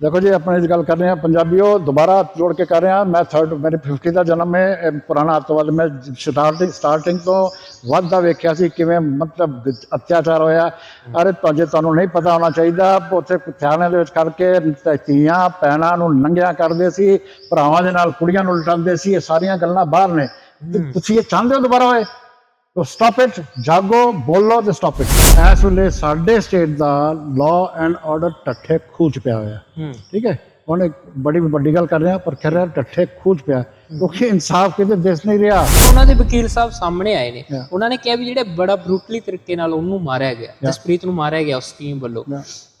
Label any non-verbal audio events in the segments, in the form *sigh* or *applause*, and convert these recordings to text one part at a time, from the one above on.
ਦੇਖੋ ਜੀ ਆਪਾਂ ਇਸ ਗੱਲ ਕਰ ਰਹੇ ਹਾਂ ਪੰਜਾਬੀਓ ਦੁਬਾਰਾ ਜੋੜ ਕੇ ਕਰ ਰਹੇ ਹਾਂ। ਮੈਂ ਥਰਡ ਮੇਰੇ 50 ਦਾ ਜਨਮ ਹੈ ਇਹ ਪੁਰਾਣਾ ਅੱਤਵਾਦ ਮੈਂ ਸਟਾਰਟਿੰਗ ਸਟਾਰਟਿੰਗ ਤੋਂ ਵੱਧਦਾ ਵੇਖਿਆ ਸੀ ਕਿਵੇਂ ਮਤਲਬ ਅਤਿਆਚਾਰ ਹੋਇਆ। ਅਰੇ ਤੁਹਾਡੇ ਤੁਹਾਨੂੰ ਨਹੀਂ ਪਤਾ ਹੋਣਾ ਚਾਹੀਦਾ ਉੱਥੇ ਥਾਣੇ ਦੇ ਵਿੱਚ ਕਰਕੇ ਤੇ ਧੀਆਂ ਭੈਣਾਂ ਨੂੰ ਨੰਗਿਆ ਕਰਦੇ ਸੀ ਭਰਾਵਾਂ ਦੇ ਨਾਲ ਕੁੜੀਆਂ ਨੂੰ ਲਟਾਉਂਦੇ ਸੀ ਇਹ ਸਾਰੀਆਂ ਗੱਲਾਂ ਬਾਹਰ ਨੇ। ਤੁਸੀਂ ਇਹ ਚਾਹੁੰਦੇ ਹੋ ਦੁਬਾਰਾ ਹੋਏ? ਤੋ ਸਟਾਪ ਇਟ ਜਾਗੋ ਬੋਲੋ ਤੇ ਸਟਾਪ ਇਟ ਇਸ ਵੇਲੇ ਸਾਡੇ ਸਟੇਟ ਦਾ ਲਾਅ ਐਂਡ ਆਰਡਰ ਟੱਠੇ ਖੂਚ ਪਿਆ ਹੋਇਆ। ਠੀਕ ਹੈ? ਹੁਣ ਇੱਕ ਬੜੀ ਵੱਡੀ ਗੱਲ ਕਰ ਰਹੇ ਪਰ ਖੈਰ ਟੱਠੇ ਖੂਚ ਪਿਆ। ਕਿਉਂਕਿ ਇਨਸਾਫ ਕਿਤੇ ਦਿਸ ਨਹੀਂ ਰਿਹਾ। ਉਹਨਾਂ ਦੇ ਵਕੀਲ ਸਾਹਿਬ ਸਾਹਮਣੇ ਆਏ ਨੇ. ਉਹਨਾਂ ਨੇ ਕਿਹਾ ਵੀ ਜਿਹੜੇ ਬੜਾ ਬਰੂਟਲੀ ਤਰੀਕੇ ਨਾਲ ਉਹਨੂੰ ਮਾਰਿਆ ਗਿਆ ਜਸਪ੍ਰੀਤ ਨੂੰ ਮਾਰਿਆ ਗਿਆ ਉਸ ਟੀਮ ਵੱਲੋਂ.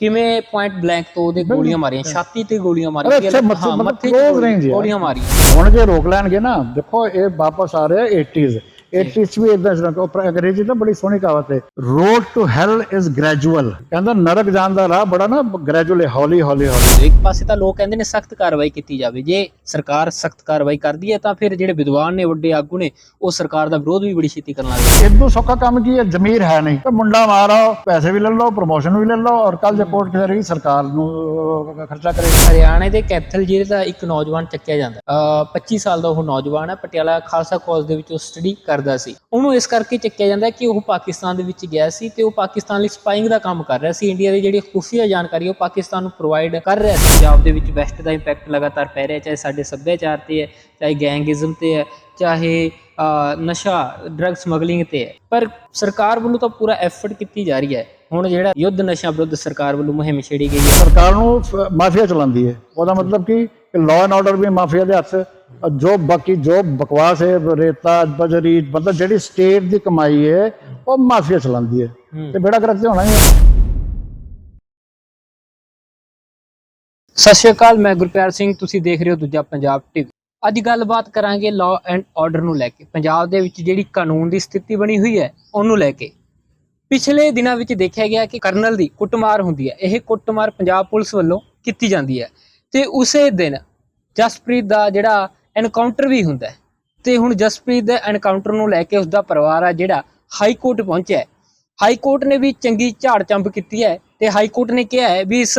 ਕਿਵੇਂ ਪੁਆਇੰਟ ਬਲੈਂਕ ਤੋਂ ਉਹਦੇ ਗੋਲੀਆਂ ਮਾਰੀਆਂ ਛਾਤੀ ਤੇ ਗੋਲੀਆਂ ਮਾਰੀਆਂ ਮੱਥੇ- ਹੈ। ਗੋਲੀਆਂ ਮਾਰੀਆਂ। ਹੁਣ ਜੇ ਰੋਕ ਲੈਣਗੇ ਨਾ ਦੇਖੋ ਇਹ ਵਾਪਸ ਆ ਰਿਹਾ 80s 80s 'ਚ ਵੀ ਇਦਾਂ ਉਹ ਅੰਗਰੇਜ਼ੀ ਤਾਂ ਬੜੀ ਸੋਹਣੀ ਕਹਾਵਤ ਹੈ। Road to hell is gradual ਕਹਿੰਦਾ ਨਰਕ ਜਾਣ ਦਾ ਰਾਹ ਬੜਾ ਨਾ ਗ੍ਰੈਜੂਅਲੀ ਹੌਲੀ ਹੌਲੀ ਹੌਲੀ। ਇੱਕ ਪਾਸੇ ਤਾਂ ਲੋਕ ਕਹਿੰਦੇ ਨੇ ਸਖਤ ਕਾਰਵਾਈ ਕੀਤੀ ਜਾਵੇ। ਜੇ ਸਰਕਾਰ ਸਖਤ ਕਾਰਵਾਈ ਕਰਦੀ ਹੈ ਤਾਂ ਫਿਰ ਜਿਹੜੇ ਵਿਦਵਾਨ ਨੇ ਵੱਡੇ ਆਗੂ ਨੇ ਉਹ ਸਰਕਾਰ ਦਾ ਵਿਰੋਧ ਵੀ ਬੜੀ ਛੇਤੀ ਕਰਨ ਲੱਗ ਜਾਂਦੇ ਇਦੋਂ ਸੌਖਾ ਕੰਮ ਕੀ ਹੈ? ਜ਼ਮੀਰ ਹੈ ਨਹੀਂ। ਤੇ ਮੁੰਡਾ ਮਾਰੋ ਪੈਸੇ ਵੀ ਲੈ ਲਓ ਪ੍ਰਮੋਸ਼ਨ ਵੀ ਲੈ ਲਓ ਔਰ ਕੱਲ ਜੇ ਕੋਰਟ ਕਰੇਗੀ ਸਰਕਾਰ ਨੂੰ ਖਰਚਾ ਕਰੇਗੀ ਹਰਿਆਣੇ ਦੇ ਕੈਥਲ ਜ਼ਿਲ੍ਹੇ ਦਾ ਇੱਕ ਨੌਜਵਾਨ ਚੱਕਿਆ ਜਾਂਦਾ। ਅਹ 25 ਸਾਲ ਦਾ ਉਹ ਨੌਜਵਾਨ ਹੈ। ਪਟਿਆਲਾ ਖਾਲਸਾ ਕਾਲਜ ਦੇ ਵਿੱਚ ਉਹ ਸਟੱਡੀ ਕਰਦਾ ਸੀ। ਉਹਨੂੰ ਇਸ ਕਰਕੇ ਚੱਕਿਆ ਜਾਂਦਾ ਕਿ ਉਹ ਪਾਕਿਸਤਾਨ ਦੇ ਵਿੱਚ ਗਿਆ ਸੀ ਤੇ ਉਹ ਪਾਕਿਸਤਾਨ ਲਈ ਸਪਾਈਂਗ ਦਾ ਕੰਮ ਕਰ ਰਿਹਾ ਸੀ। ਇੰਡੀਆ ਦੀ ਜਿਹੜੀ ਖੁਫੀਆ ਜਾਣਕਾਰੀ ਉਹ ਪਾਕਿਸਤਾਨ ਨੂੰ ਪ੍ਰੋਵਾਈਡ ਕਰ ਰਿਹਾ ਸੀ। ਪੰਜਾਬ ਦੇ ਵਿੱਚ ਵੈਸਟ ਦਾ ਇੰਪੈਕਟ ਲਗਾਤਾਰ ਪੈ ਰਿਹਾ, ਚਾਹੇ ਸਾਡੇ ਸੱਭਿਆਚਾਰ ਤੇ ਹੈ, ਚਾਹੇ ਗੈਂਗਿਜ਼ਮ ਤੇ ਹੈ, ਚਾਹੇ ਨਸ਼ਾ ਡਰੱਗ ਸਮਗਲਿੰਗ ਤੇ ਹੈ। ਪਰ ਸਰਕਾਰ ਵੱਲੋਂ ਤਾਂ ਪੂਰਾ ਐਫਰਟ ਕੀਤੀ ਜਾ ਰਹੀ ਹੈ। ਹੁਣ ਜਿਹੜਾ ਯੁੱਧ ਨਸ਼ਾ ਵਿਰੁੱਧ ਸਰਕਾਰ ਵੱਲੋਂ ਮੁਹਿੰਮ ਛੇੜੀ ਗਈ ਹੈ। ਸਰਕਾਰ ਨੂੰ ਮਾਫੀਆ ਚਲਾਉਂਦੀ ਹੈ। ਉਹਦਾ ਮਤਲਬ ਕੀ ਲਾਅ ਐਂਡ ਆਰਡਰ ਵੀ ਮਾਫੀਆ ਦੇ ਹੱਥ ਜੋ ਬਾਕੀ ਜੋ ਬਕਵਾਸ ਹੈ ਰੇਤਾ ਬਜਰੀ ਮਤਲਬ ਜਿਹੜੀ ਸਟੇਟ ਦੀ ਕਮਾਈ ਹੈ ਉਹ ਮਾਫੀਆ ਚਲਾਉਂਦੀ ਹੈ। ਹੂੰ। ਤੇ ਬੇੜਾ ਗਰਕ ਤੇ ਹੋਣਾ ਹੀ ਹੈ। ਸਤਿ ਸ਼੍ਰੀ ਅਕਾਲ ਮੈਂ ਗੁਰਪਿਆਰ ਸਿੰਘ ਤੁਸੀਂ ਦੇਖ ਰਹੇ ਹੋ ਦੂਜਾ ਪੰਜਾਬ ਟੀਵੀ। ਅੱਜ ਗੱਲਬਾਤ ਕਰਾਂਗੇ ਲਾਅ ਐਂਡ ਆਰਡਰ ਨੂੰ ਲੈ ਕੇ। ਪੰਜਾਬ ਦੇ ਵਿੱਚ ਜਿਹੜੀ ਕਾਨੂੰਨ ਦੀ ਸਥਿਤੀ ਬਣੀ ਹੋਈ ਹੈ ਉਹਨੂੰ ਲੈ ਕੇ। ਪਿਛਲੇ ਦਿਨਾਂ ਵਿੱਚ ਦੇਖਿਆ ਗਿਆ ਕਿ ਕਰਨਲ ਦੀ ਕੁੱਟਮਾਰ ਹੁੰਦੀ ਹੈ। ਇਹ ਕੁੱਟਮਾਰ ਪੰਜਾਬ ਪੁਲਿਸ ਵੱਲੋਂ ਕੀਤੀ ਜਾਂਦੀ ਹੈ। ਤੇ ਉਸੇ ਦਿਨ ਜਸਪ੍ਰੀਤ ਦਾ ਜਿਹੜਾ ਐਨਕਾਊਂਟਰ ਵੀ ਹੁੰਦਾ ਹੈ, ਤੇ ਹੁਣ ਜਸਪ੍ਰੀਤ ਦੇ ਐਨਕਾਊਂਟਰ ਨੂੰ ਲੈ ਕੇ ਉਸ ਦਾ ਪਰਿਵਾਰ ਆ ਜਿਹੜਾ ਹਾਈ ਕੋਰਟ ਪਹੁੰਚਿਆ ਹੈ। ਹਾਈ ਕੋਰਟ ਨੇ ਵੀ ਚੰਗੀ ਝਾੜ ਚੰਬ ਕੀਤੀ ਹੈ ਤੇ ਹਾਈ ਕੋਰਟ ਨੇ ਕਿਹਾ ਹੈ ਵੀ ਇਸ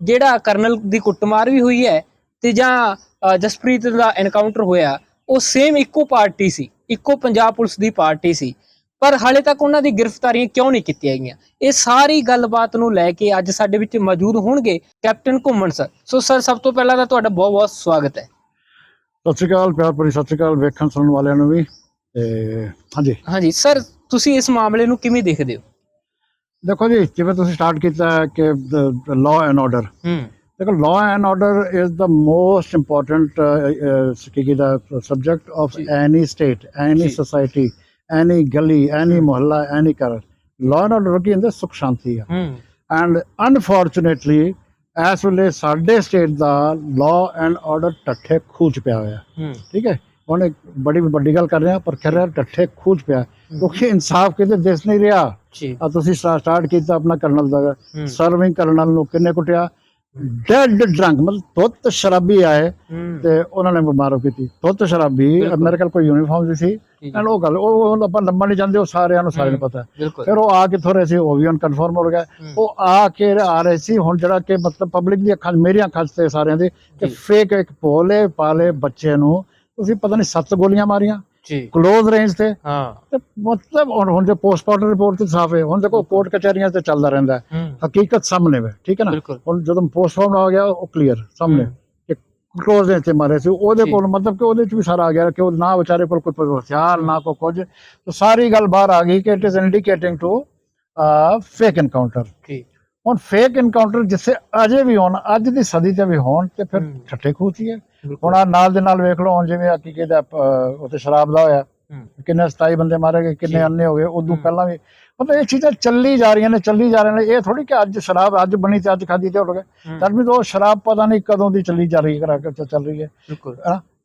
ਜਿਹੜਾ ਕਰਨਲ ਦੀ ਕੁੱਟਮਾਰ ਵੀ ਹੋਈ ਹੈ ਤੇ ਜਾਂ ਜਸਪ੍ਰੀਤ ਦਾ ਐਨਕਾਊਂਟਰ ਹੋਇਆ, ਉਹ ਸੇਮ ਇੱਕੋ ਪਾਰਟੀ ਸੀ, ਇੱਕੋ ਪੰਜਾਬ ਪੁਲਿਸ ਦੀ ਪਾਰਟੀ ਸੀ। ਪਰ ਹਾਲੇ ਤੱਕ ਉਹਨਾਂ ਦੀ ਗ੍ਰਿਫਤਾਰੀਆਂ ਕਿਉਂ ਨਹੀਂ ਕੀਤੀਆਂ ਗਈਆਂ? ਇਹ ਸਾਰੀ ਗੱਲਬਾਤ ਨੂੰ ਲੈ ਕੇ ਅੱਜ ਸਾਡੇ ਵਿੱਚ ਮੌਜੂਦ ਹੋਣਗੇ ਕੈਪਟਨ ਘੁੰਮਣ ਸਰ। ਸੋ ਸਰ ਸਭ ਤੋਂ ਪਹਿਲਾਂ ਤਾਂ ਤੁਹਾਡਾ ਬਹੁਤ ਬਹੁਤ ਸਵਾਗਤ ਹੈ। ਸਤਿ ਸ਼੍ਰੀ ਅਕਾਲ ਪਿਆਰ ਭਰੀ ਸਤਿ ਸ਼੍ਰੀ ਅਕਾਲ ਵੇਖਣ ਸੁਣਨ ਵਾਲਿਆਂ ਨੂੰ ਵੀ। ਤੇ ਹਾਂਜੀ। ਹਾਂਜੀ ਸਰ ਤੁਸੀਂ ਇਸ ਮਾਮਲੇ ਨੂੰ ਕਿਵੇਂ ਦੇਖਦੇ ਹੋ? ਦੇਖੋ ਜੀ ਜਿਵੇਂ ਤੁਸੀਂ ਸਟਾਰਟ ਕੀਤਾ ਕਿ ਲਾਅ ਐਂਡ ਆਰਡਰ ਹੂੰ। ਦੇਖੋ law and order is the most important Ki the subject of any state any. Society any ਗਲੀ ਐਨੀ ਮੁਹੱਲਾ ਐਨੀ ਘਰ ਲਾਅ ਐਂਡ ਆਰਡਰ ਕੀ ਹੁੰਦਾ ਸੁਖ ਸ਼ਾਂਤੀ ਆ ਐਂਡ ਅਨਫੋਰਚੂਨੇਟਲੀ ਇਸ ਵੇਲੇ ਸਾਡੇ ਸਟੇਟ ਦਾ ਲਾਅ ਐਂਡ ਆਰਡਰ ਟੱਠੇ ਖੂਚ ਪਿਆ ਹੋਇਆ ਠੀਕ ਹੈ ਹੁਣ ਇੱਕ ਬੜੀ ਵੱਡੀ ਗੱਲ ਕਰ ਰਹੇ ਪਰ ਖੈਰ ਹੈ, ਟੱਠੇ ਖੂਚ ਪਿਆ ਕਿਉਂਕਿ ਇਨਸਾਫ ਕਿਤੇ ਦਿਸ ਨਹੀਂ ਰਿਹਾ ਜੀ ਆ ਤੁਸੀਂ ਸਟਾਰਟ ਕੀਤਾ ਆਪਣਾ ਕਰਨਲ ਦਾ ਸਰਵਿੰਗ ਕਰਨਲ ਨੂੰ ਕਿੰਨੇ ਕੁੱਟਿਆ ਡੈਡ ਡਰੰਕ ਮਤਲਬ ਤੁੱਤ ਸ਼ਰਾਬੀ ਆਏ ਤੇ ਉਹਨਾਂ ਨੇ ਬਿਮਾਰੋ ਕੀਤੀ। ਤੁੱਤ ਸ਼ਰਾਬੀ। ਮੇਰੇ ਕੋਲ ਕੋਈ ਯੂਨੀਫਾਰਮ ਨਹੀਂ ਸੀ। ਐਂਡ ਉਹ ਗੱਲ ਉਹ ਆਪਾਂ ਲੰਬਾ ਨਹੀਂ ਜਾਂਦੇ ਉਹ ਸਾਰਿਆਂ ਨੂੰ ਸਾਰਿਆਂ ਨੂੰ ਪਤਾ। ਫਿਰ ਉਹ ਆ ਕਿੱਥੋਂ ਰਹੇ ਸੀ ਉਹ ਵੀ ਹੁਣ ਕਨਫਰਮ ਹੋ ਗਿਆ। ਉਹ ਆ ਕੇ ਆ ਰਹੇ ਸੀ ਹੁਣ ਜਿਹੜਾ ਕਿ ਮਤਲਬ ਪਬਲਿਕ ਦੀ ਅੱਖਾਂ ਮੇਰੀਆਂ ਅੱਖਾਂ ਤੇ ਸਾਰਿਆਂ ਦੇ ਕਿ। ਫੇਕ ਇੱਕ ਭੋਲੇ ਪਾਲੇ ਬੱਚੇ ਨੂੰ ਤੁਸੀਂ ਪਤਾ ਨਹੀਂ ਸੱਤ ਗੋਲੀਆਂ ਮਾਰੀਆਂ। ਜੀ। ਕਲੋਜ਼ ਰੇਂਜ ਤੇ। ਹਾਂ। ਤੇ ਮਤਲਬ ਹੁਣ ਹੁਣ ਜੇ ਪੋਸਟਮਾਰਟਮ ਰਿਪੋਰਟ ਤੇ ਸਾਫ਼ ਹੈ। ਹੁਣ ਦੇਖੋ ਕੋਰਟ ਕਚਹਿਰੀਆਂ ਤੇ ਚੱਲਦਾ ਰਹਿੰਦਾ ਹੈ। ਹੂੰ। ਹਕੀਕਤ ਸਾਹਮਣੇ ਵੇ ਠੀਕ ਹੈ ਨਾ? ਹੁਣ ਜਦੋਂ ਪੋਸਟਮਾਰਟਮ ਆ ਗਿਆ ਉਹ ਕਲੀਅਰ ਸਾਹਮਣੇ। ਹੂੰ। ਕਿ ਕਲੋਜ਼ ਰੇਂਜ ਤੇ ਮਾਰੇ ਸੀ। ਉਹਦੇ। ਕੋਲ ਮਤਲਬ ਕਿ ਉਹਦੇ ਚ ਵੀ ਸਾਰਾ ਆ ਗਿਆ ਕਿ ਉਹ ਨਾ ਵਿਚਾਰੇ ਕੋਲ ਕੋਈ ਹਥਿਆਰ ਨਾ ਕੋਈ ਕੁਝ। ਤਾਂ ਸਾਰੀ ਗੱਲ ਬਾਹਰ ਆ ਗਈ ਕਿ it is indicating to fake encounter ਜੀ। ਹੁਣ ਫੇਕ ਐਨਕਾਊਂਟਰ ਜਿੱਥੇ ਅਜੇ ਵੀ ਹੋਣ ਅੱਜ ਦੀ ਸਦੀ ਤੇ ਵੀ ਹੋਣ ਤੇ ਫਿਰ ਹੂੰ। ਠੱਠੇ ਖੂਚੀ ਹੈ। ਹੁਣ ਆਹ ਨਾਲ ਦੇ ਨਾਲ ਵੇਖ ਲਓ ਹੁਣ ਜਿਵੇਂ ਆ ਕੀ ਕਹਿੰਦਾ ਉੱਥੇ ਸ਼ਰਾਬ ਦਾ ਹੋਇਆ ਕਿੰਨੇ 27 ਬੰਦੇ ਮਾਰੇ ਗਏ ਕਿੰਨੇ। ਅੰਨੇ ਹੋ ਗਏ ਉਦੋਂ। ਪਹਿਲਾਂ ਵੀ ਮਤਲਬ ਇਹ ਚੀਜ਼ਾਂ ਚੱਲੀ ਜਾ ਰਹੀਆਂ ਨੇ ਚੱਲੀ ਜਾ ਰਹੀਆਂ ਨੇ ਇਹ ਥੋੜੀ ਕਿ ਅੱਜ ਸ਼ਰਾਬ ਅੱਜ ਬਣੀ ਤੇ ਅੱਜ ਖਾਦੀ ਤੇ ਉੱਡ ਗਏ। ਤਦ ਵੀ ਤਾਂ ਉਹ ਸ਼ਰਾਬ ਪਤਾ ਨਹੀਂ ਕਦੋਂ ਦੀ ਚੱਲੀ ਜਾ ਰਹੀ ਹੈ ਕਰਾ ਕੇ ਚੱਲ ਰਹੀ ਹੈ। ਬਿਲਕੁਲ।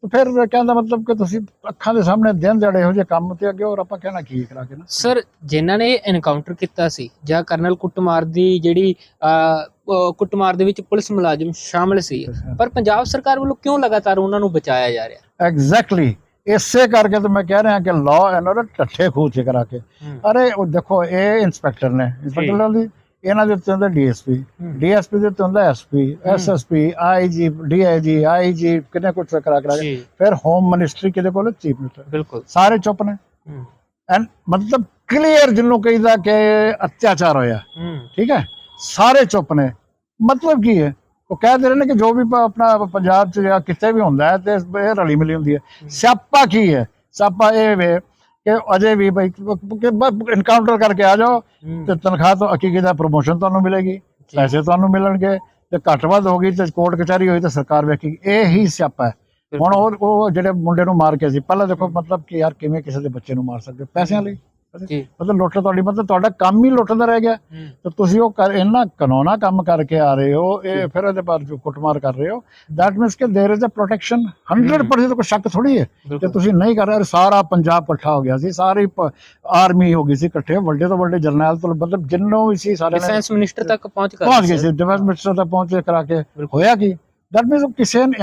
ਫਿਰ ਕਹਿੰਦਾ ਮਤਲਬ ਕਿ ਤੁਸੀਂ ਅੱਖਾਂ ਦੇ ਸਾਹਮਣੇ ਦਿਨ ਦਿਹਾੜੇ ਇਹੋ ਜਿਹੇ ਕੰਮ ਤੇ ਅੱਗੇ ਹੋਰ ਆਪਾਂ ਕਹਿਣਾ ਕੀ ਹੈ ਕਰਾ ਕੇ ਨਾ? ਸਰ ਜਿਨ੍ਹਾਂ ਨੇ ਐਨਕਾਊਂਟਰ ਕੀਤਾ ਸੀ ਜਾਂ ਕਰਨਲ ਕੁੱਟਮਾਰ ਦੀ ਜਿਹੜੀ ਕੁੱਟਮਾਰ ਦੇ ਵਿੱਚ ਪੁਲਿਸ ਮੁਲਾਜ਼ਮ ਸ਼ਾਮਲ ਸੀ ਪਰ ਪੰਜਾਬ ਸਰਕਾਰ ਵੱਲੋਂ ਕਿਉਂ ਲਗਾਤਾਰ ਉਹਨਾਂ ਨੂੰ ਬਚਾਇਆ ਜਾ ਰਿਹਾ? ਐਗਜ਼ੈਕਟਲੀ ਇਸੇ ਕਰਕੇ ਤਾਂ ਮੈਂ ਕਹਿ ਰਿਹਾ ਕਿ ਲਾਅ ਐਂਡ ਆਰਡਰ ਠੱਠੇ ਖੂਚੇ ਕਰਾ ਕੇ। ਅਰੇ ਉਹ ਦੇਖੋ ਇਹ ਇੰਸਪੈਕਟਰ ਨੇ ਇੰਸਪੈਕਟਰ ਦੀ ਇਹਨਾਂ ਦੇ ਉੱਤੇ ਹੁੰਦਾ ਡੀਐਸਪੀ। ਡੀਐਸਪੀ ਦੇ ਉੱਤੇ ਹੁੰਦਾ SP SSP IG DIG IG ਕਿੰਨੇ ਕੁਝ ਕਰਾ ਕਰਾ ਕੇ। ਫਿਰ ਹੋਮ ਮਿਨਿਸਟਰੀ ਕਿਹਦੇ ਕੋਲ? Chief minister. ਬਿਲਕੁਲ। ਸਾਰੇ ਚੁੱਪ ਨੇ। ਐਂਡ ਮਤਲਬ ਕਲੀਅਰ ਜਿਹਨੂੰ ਕਹਿੰਦਾ ਕਿ ਅਤਿਆਚਾਰ ਹੋਇਆ। ਠੀਕ ਹੈ? ਸਾਰੇ ਚੁੱਪ ਨੇ। ਮਤਲਬ ਕੀ ਹੈ? ਉਹ ਕਹਿ ਦੇ ਰਹੇ ਨੇ ਕਿ ਜੋ ਵੀ ਆਪਣਾ ਪੰਜਾਬ ਚ ਜਾਂ ਕਿਤੇ ਵੀ ਹੁੰਦਾ ਹੈ ਤੇ ਇਹ ਰਲੀ ਮਿਲੀ ਹੁੰਦੀ ਹੈ। ਸਿਆਪਾ ਕੀ ਹੈ? ਸਿਆਪਾ ਇਹ ਵੇ ਕਿ ਅਜੇ ਵੀ ਬਈ ਕਿ ਇਨਕਾਊਂਟਰ ਕਰਕੇ ਆ ਜਾਓ ਹੂੰ। ਤੇ ਤਨਖਾਹ ਤੋਂ ਅਕੀਕੇ ਦਾ ਪ੍ਰੋਮੋਸ਼ਨ ਤੁਹਾਨੂੰ ਮਿਲੇਗੀ ਪੈਸੇ ਤੁਹਾਨੂੰ ਮਿਲਣਗੇ ਤੇ ਘੱਟ ਵੱਧ ਹੋਗੀ ਤੇ ਕੋਰਟ ਕਚਹਿਰੀ ਹੋਈ ਤੇ ਸਰਕਾਰ ਵੇਖੇਗੀ ਇਹ ਹੀ ਸਿਆਪਾ ਹੈ। ਹੁਣ ਉਹ ਜਿਹੜੇ ਮੁੰਡੇ ਨੂੰ ਮਾਰ ਕੇ ਸੀ ਪਹਿਲਾਂ ਦੇਖੋ ਮਤਲਬ ਕਿ ਯਾਰ ਕਿਵੇਂ ਕਿਸੇ ਦੇ ਬੱਚੇ ਨੂੰ ਮਾਰ ਸਕਦੇ ਪੈਸਿਆਂ ਲਈ। ਮਤਲਬ ਲੁੱਟ ਤੁਹਾਡੀ ਮਤਲਬ ਤੁਹਾਡਾ ਕੰਮ ਹੀ ਲੁੱਟਦਾ ਰਹਿ ਗਿਆ ਹੂੰ ਤੇ ਤੁਸੀਂ ਉਹ ਕਰ ਇੰਨਾ ਕਾਨੂੰਨਾ ਕੰਮ ਕਰਕੇ ਆ ਰਹੇ ਹੋ ਇਹ ਫਿਰ ਇਹਦੇ ਬਾਅਦ ਜੋ ਕੁੱਟਮਾਰ ਕਰ ਰਹੇ ਹੋ ਦੈਟ ਮੀਨਸ ਕਿ देयर इज अ ਪ੍ਰੋਟੈਕਸ਼ਨ 100% ਕੋਈ ਸ਼ੱਕ ਥੋੜੀ ਹੈ ਤੇ ਬਿਲਕੁਲ ਤੁਸੀਂ ਨਹੀਂ ਕਰ ਰਹੇ ਸਾਰਾ ਪੰਜਾਬ ਇਕੱਠਾ ਹੋ ਗਿਆ ਸੀ ਸਾਰੀ ਆਰਮੀ ਹੋ ਗਈ ਸੀ ਇਕੱਠੇ ਵੱਡੇ ਤੋਂ ਵੱਡੇ ਜਰਨੈਲ ਤੋਂ ਮਤਲਬ ਜਿੰਨੋਂ ਵੀ ਸੀ ਸਾਰੇ ਨੇ ਡਿਫੈਂਸ ਮਿਨਿਸਟਰ ਤੱਕ ਪਹੁੰਚ ਕਰ ਪਹੁੰਚ ਗਏ ਸੀ ਡਿਫੈਂਸ ਮਿਨਿਸਟਰ ਤੱਕ ਪਹੁੰਚੇ ਕਰਾ ਕੇ ਹੋਇਆ ਕੀ ਦੈਟ ਮੀਨਸ ਕਿਸੇ ਨੇ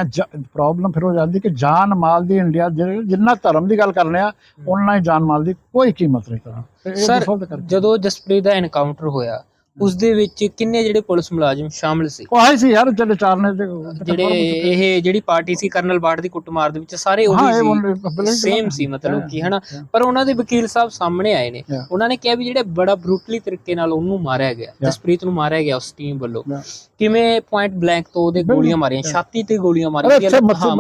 ਪ੍ਰੋਬਲਮ ਫਿਰ ਹੋ ਜਾਂਦੀ ਕਿ ਜਾਨ ਮਾਲ ਦੀ ਇੰਡੀਆ ਜਿੰਨਾ ਧਰਮ ਦੀ ਗੱਲ ਕਰਨੇ ਆ ਉਹਨਾਂ ਹੀ ਜਾਨ ਮਾਲ ਦੀ ਕੋਈ ਕੀਮਤ ਨਹੀਂ ਤੇ ਸਰ ਜਦੋਂ ਜਸਪ੍ਰੀਤ ਦਾ ਐਨਕਾਊਂਟਰ ਹੋਇਆ ਉਸ ਦੇ ਵਿੱਚ ਕਿੰਨੇ ਜਿਹੜੇ ਪੁਲਿਸ ਮੁਲਾਜ਼ਮ ਸ਼ਾਮਲ ਸੀ? ਉਹ ਆਏ ਸੀ ਯਾਰ ਜਿਹੜੇ ਚਾਰ ਨੇ ਜਿਹੜੇ ਇਹ ਜਿਹੜੀ ਪਾਰਟੀ ਸੀ ਕਰਨਲ ਬਾਟ ਦੀ ਕੁੱਟਮਾਰ ਦੇ ਵਿੱਚ ਸਾਰੇ ਉਹੀ ਸੀ। ਸੇਮ ਸੀ ਮਤਲਬ ਕਿ ਹਨਾ. ਪਰ ਉਹਨਾਂ ਦੇ ਵਕੀਲ ਸਾਹਿਬ ਸਾਹਮਣੇ ਆਏ ਨੇ. ਉਹਨਾਂ ਨੇ ਕਿਹਾ ਵੀ ਜਿਹੜੇ ਬੜਾ ਬਰੂਟਲੀ ਤਰੀਕੇ ਨਾਲ ਉਹਨੂੰ ਮਾਰਿਆ ਗਿਆ ਜਸਪ੍ਰੀਤ ਨੂੰ ਮਾਰਿਆ ਗਿਆ ਉਸ ਟੀਮ ਵੱਲੋਂ. ਕਿਵੇਂ ਪੁਆਇੰਟ ਬਲੈਂਕ ਤੋਂ ਉਹਦੇ। ਗੋਲੀਆਂ ਮਾਰੀਆਂ ਛਾਤੀ ਤੇ ਗੋਲੀਆਂ ਮਾਰੀਆਂ